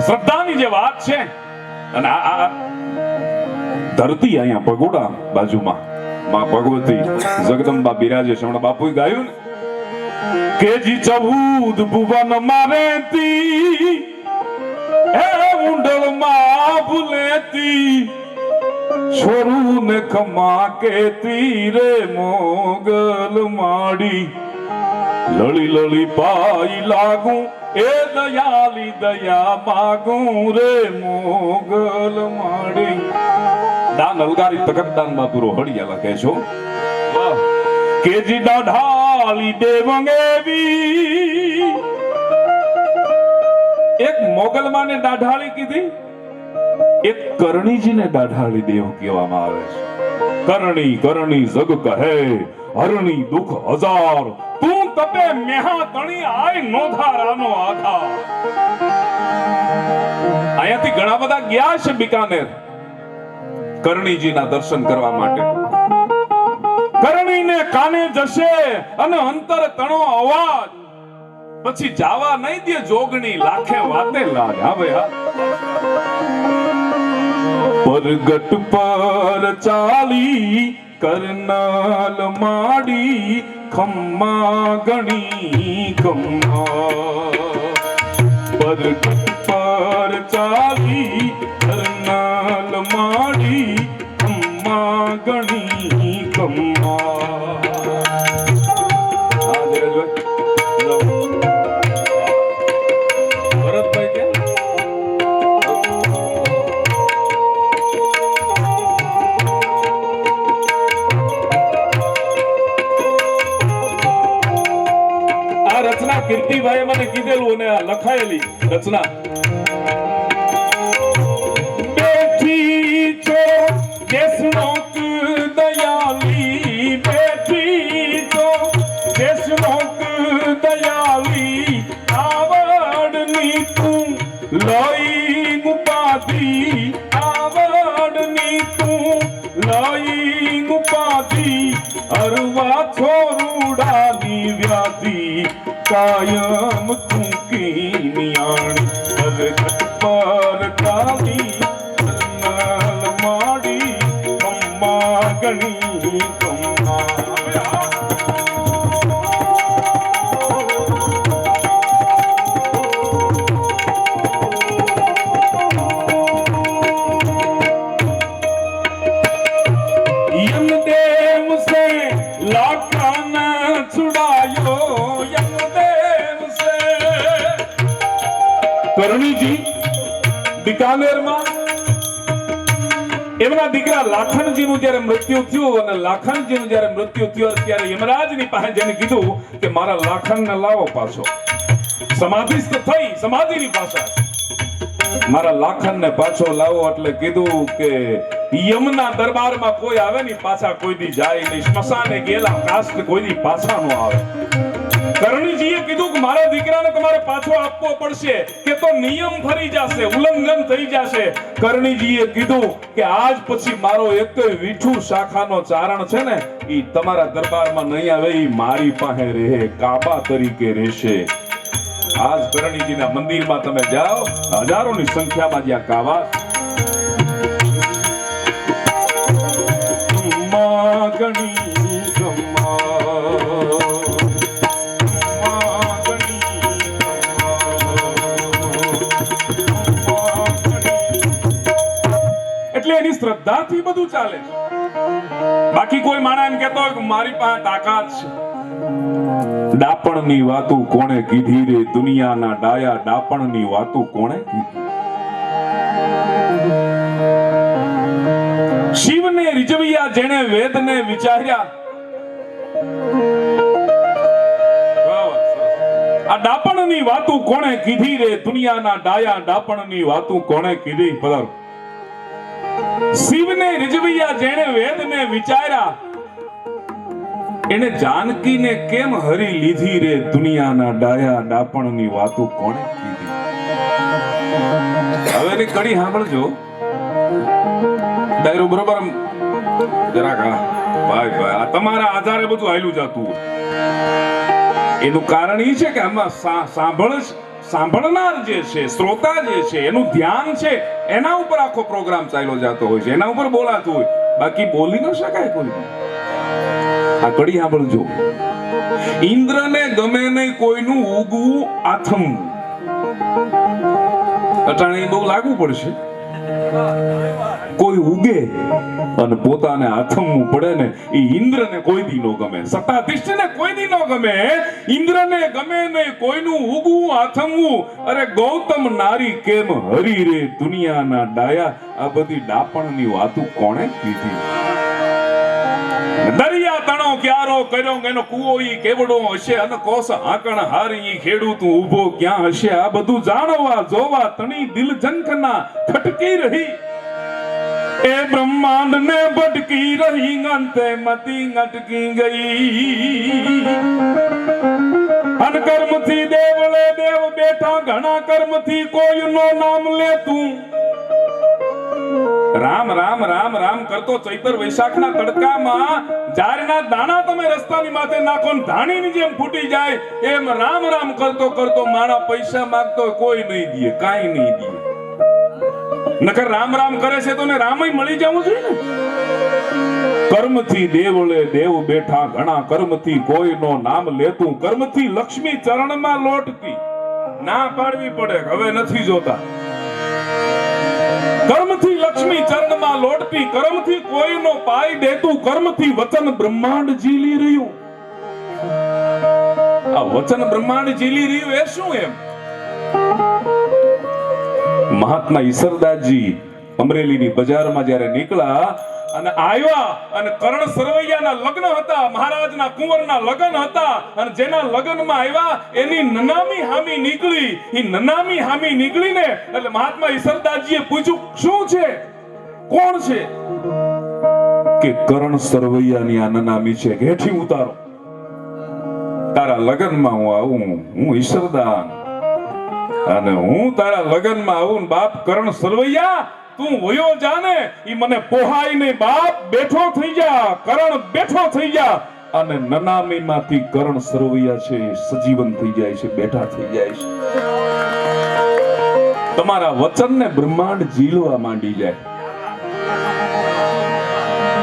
શ્રદ્ધાની જે વાત છે, અને આ ધરતી અહીંયા પગોડા બાજુમાં, માં ભગવતી જગદંબા બિરાજે છે. હમણાં બાપુએ ગાયું ને, કે જી ચૌદ ભુવન મારેતી હે ઉંડળમાં ભૂલેતી છોરું ને ખમા કે તીરે મોગલ માડી, લળી લળી પાઈ લાગું એ દયાલી દયા માગું રે મોગલ માડી. દાન અલગારી તકતદાનમાં પૂરો હળિયા લખે છો કેજી દાઢાલી દેવંગેવી એક મોગલમાને દાઢાળી કીધી. એક કરણીજીને દાઢાળી દેવ કહેવામાં આવે છે. કરણી કરણી જગ કહે, હરણી દુઃખ હજાર, તું તપે મેહા તણી આય નોધારાનો આધાર. અહીંયાથી ઘણા બધા ગયા છે બિકાનેર કરણીજીના દર્શન કરવા માટે. કરણીને કાને જશે અને અંતર તણો અવાજ. પછી જાવા નહીં દે જોગણી, લાખે વાતે લાજ હા. પરગટ પર ચાલી કરનાલ માડી ખમ્મા ગણી ખમ્મા પરગટ પર ચાલી કરનાલ માડી ખમ્મા ગણી ખમ્મા રચના મને કીધેલું અને આ લખાયેલી રચના. બેઠી છો દેશનો દયાલી બેઠી છો ਕਾਇਮ ਤੂੰ ਕੀਨਿਆਣ ਭਗਤ ਪਰ ਕਾਦੀ ਨਾਲ ਮਾੜੀ ਕੰਮਾ ਗਣੀ ਕੰਮਾ ਯਮ મારા લાખનને લાવો પાછો. લાવો એટલે કીધું કે યમના દરબારમાં કોઈ આવે નહીં પાછા કોઈ દી જાય નહીં. સ્મશાને ગયેલા કાસ્ટ કોઈ પાછા નો આવે. કરણીજીએ કીધું કે મારા દીકરાને તમારે પાછો આપવો પડશે કે તો નિયમ ફરી જશે, ઉલ્લંઘન થઈ જશે. કરણીજીએ કીધું કે આજ પછી મારો એક વીઠું શાખાનો ચારણ છે ને એ તમારા દરબારમાં નહીં આવે એ મારી પાસે રહે, કાબા તરીકે રહેશે. આજ કરણીજીના મંદિરમાં તમે જાઓ, હજારોની સંખ્યામાં જ્યાં કાવા માગણી એટલે એની શ્રદ્ધાથી બધું ચાલે છે. બાકી કોઈ માણા એમ કેતો કે મારી પાસે તાકાત છે. ડાપણની વાતો કોણે કીધી રે? દુનિયાના ડાયા ડાપણની વાતો કોણે કીધી? શિવને રીઝવ્યા, જેણે વેદને વિચાર્યા. આ ડાપણની વાતો કોણે કીધી રે? દુનિયાના ડાયા ડાપણની વાતું કોણે કીધી? પધારો. શિવને રીઝવ્યા જેણે વેદને વિચાર્યા. એને જાનકીને કેમ હરી લીધી રે દુનિયાના ડાયા ડાપણની વાતો કોણે કીધી? હવે એની કડી સાંભળજો. ડાયરો, બરોબર? જરાક ભાઈ ભાઈ, આ તમારા આધારે બધું આયલું જાતું. એનું કારણ એ છે કે આમાં સા- સાંભળ જ સાંભળનાર જે છે, શ્રોતા જે છે, એનું ધ્યાન છે, એના ઉપર આખો પ્રોગ્રામ ચાલ્યો જતો હોય છે, એના ઉપર બોલાતું હોય. બાકી બોલી ન શકાય કોઈ આ કડી સાંભળજો. ઇન્દ્રને ગમે નહીં કોઈનું ઉગવું આથમવું. અટાણે બહુ લાગુ પડશે. કોઈ ઉગે અને પોતાને આથમવું પડે ને એ ઇન્દ્રને કોઈ દી નો ગમે. સત્તાધીશને કોઈ દી નો ગમે. ઇન્દ્રને ગમે નહીં કોઈનું ઉગવું, આથમવું. અરે ગૌતમ નારી કેમ હરી રે દુનિયાના ડાયા? આ બધી ડાપણની વાતો કોણે કીધી? દરિયા તણો ક્યારો કર્યો એનો કુવો ઈ કેવડો હશે? અને કોસ આકણ હારી ખેડૂત ઊભો ક્યાં હશે? આ બધું જાણવા, જોવા તણી દિલ જનખના ખટકી રહી. એ બ્રહ્માંડ ને ભટકી રહી અંતે મતી અટકી ગઈ. અન કર્મથી દેવળે દેવ બેઠા, ઘણા કર્મથી કોઈનો નામ લેતું. રામ રામ રામ રામ કરતો ચૈતર વૈશાખના તડકામાં જારના દાણા તમે રસ્તાની માથે નાખો ને ધાણીની જેમ ફૂટી જાય. એમ રામ રામ કરતો કરતો માણા પૈસા માંગતો કોઈ નહીં દે, કાંઈ નહીં દે. નકર રામ રામ કરે છે તો ને રામય મળી જવું જોઈએ કર્મથી દેવળે દેવ બેઠા ઘણા કર્મથી કોઈનો નામ લેતું કર્મથી લક્ષ્મી ચરણમાં લોટતી. ના પાડવી પડે, હવે નથી જોતા. કર્મથી લક્ષ્મી ચરણમાં લોટતી, કર્મથી કોઈનો પાઈ દેતું, કર્મથી વચન બ્રહ્માંડ જીલી રહ્યું. આ વચન બ્રહ્માંડ જીલી રહ્યું એ શું એમ? મહાત્મા ઈસરદાસજી અમરેલીની બજારમાં જ્યારે નીકળ્યા અને આવ્યા અને કરણ સરવૈયાના લગ્ન હતા, મહારાજના કુંવરના લગ્ન હતા અને જેના લગ્નમાં આવ્યા, એની નનામી હામી નીકળી. એ નનામી હામી નીકળીને એટલે મહાત્મા ઈશરદાસજીએ પૂછ્યું, શું છે? કોણ છે? કે કરણ સરવૈયાની આ નનામી છે ઘેઠી ઉતારો. તારા લગ્નમાં હું આવું, હું ઈશ્વરદાન અને હું તારા લગનમાં આવું બાપ કરણ સરવૈયા, તું વયો જાને, ઈ મને પોહાય ને બાપ બેઠો થઈ જા, કરણ બેઠો થઈ જા. અને નનામીમાંથી કરણ સરવૈયા છે, સજીવન થઈ જાય છે, બેઠા થઈ જાય છે. તમારા વચનને બ્રહ્માંડ ઝીલવા માંડી જાય.